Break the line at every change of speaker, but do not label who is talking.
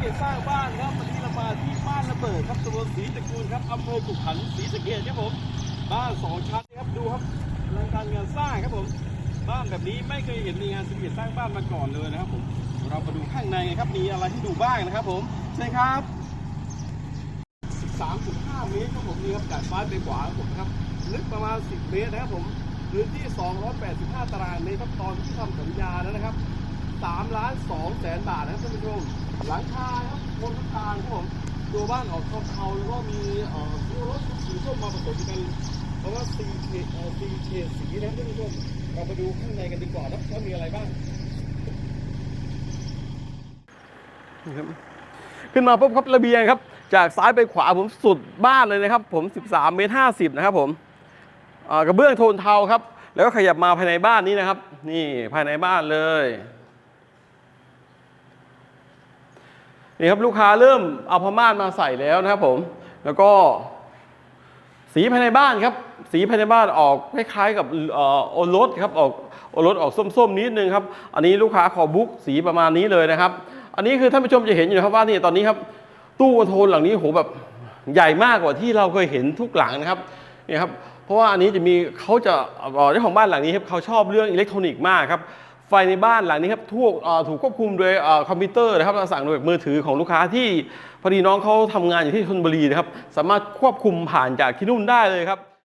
เกียรติสร้างบ้านครับวันนี้เรามาที่บ้านระเบิดครับตำบลศรีตะกูลครับอำเภอกุขันศรีสะเกษครับผม บ้านสองชั้นครับดูครับอลังการงานสร้างครับผม บ้านแบบนี้ไม่เคยเห็นมีงานศิลปะสร้างบ้านมาก่อนเลยนะครับผมเรามาดูข้างในกันครับมีอะไรให้ดูบ้างนะครับผมใช่ครับ 13.5 เมตรครับผมนี่ครับจากซ้ายไปขวาครับผมครับลึกประมาณ 10 เมตรนะครับผมพื้นที่ 285 ตารางเมตรครับตอนที่ทำสัญญาแล้วนะครับ 3ล้าน2แสนบาทนะครับท่านผู้ชมหลังคาครับบนหลังคาครับผมตัวบ้านออกทงเทาแล้วก็มีเอ่อตัวรถสีส้มมาผสมกันเพราะว่าสีเฉดเอ่อสีเฉดสีนะครับท่านผู้ชมเรามาดูข้างในกันดีกว่านะว่ามีอะไรบ้างขึ้นมาปุ๊บครับระเบียงครับ จากซ้ายไปขวาผมสุดบ้านเลยนะครับ ผม 13เมตร50 นะครับผมอ่ากระเบื้องโทนเทาครับ แล้วก็ขยับมาภายในบ้านนี้นะครับ นี่ภายในบ้านเลย นี่ครับลูกค้าเริ่มเอาพม่านมาใส่แล้วนะครับผม แล้วก็ สีภายในบ้านครับ สีภายในบ้านออกคล้ายๆกับอ่อโอรสครับออกโอรสออกส้มๆนิดนึงครับ อันนี้ลูกค้าขอบุ๊กสีประมาณนี้เลยนะครับ อันนี้คือท่านผู้ชมจะเห็นอยู่นะครับว่านี่ตอนนี้ครับ ตู้คอนโทรลหลังนี้โหแบบใหญ่มากกว่าที่เราเคยเห็นทุกหลังนะครับนี่ครับ เพราะว่าอันนี้จะมีเขาจะบ่อเจ้าของบ้านหลังนี้ครับเขาชอบเรื่องอิเล็กทรอนิกส์มากครับ ไฟในบ้านหลังนี้ครับถูกถูกควบคุมโดยอคอมพิวเตอร์นะครับเราสั่งโดยมือถือของลูกค้าที่พอดีน้องเขาทำงานอยู่ที่ชนบุรีนะครับ สามารถควบคุมผ่านจากที่นู่นได้เลยครับ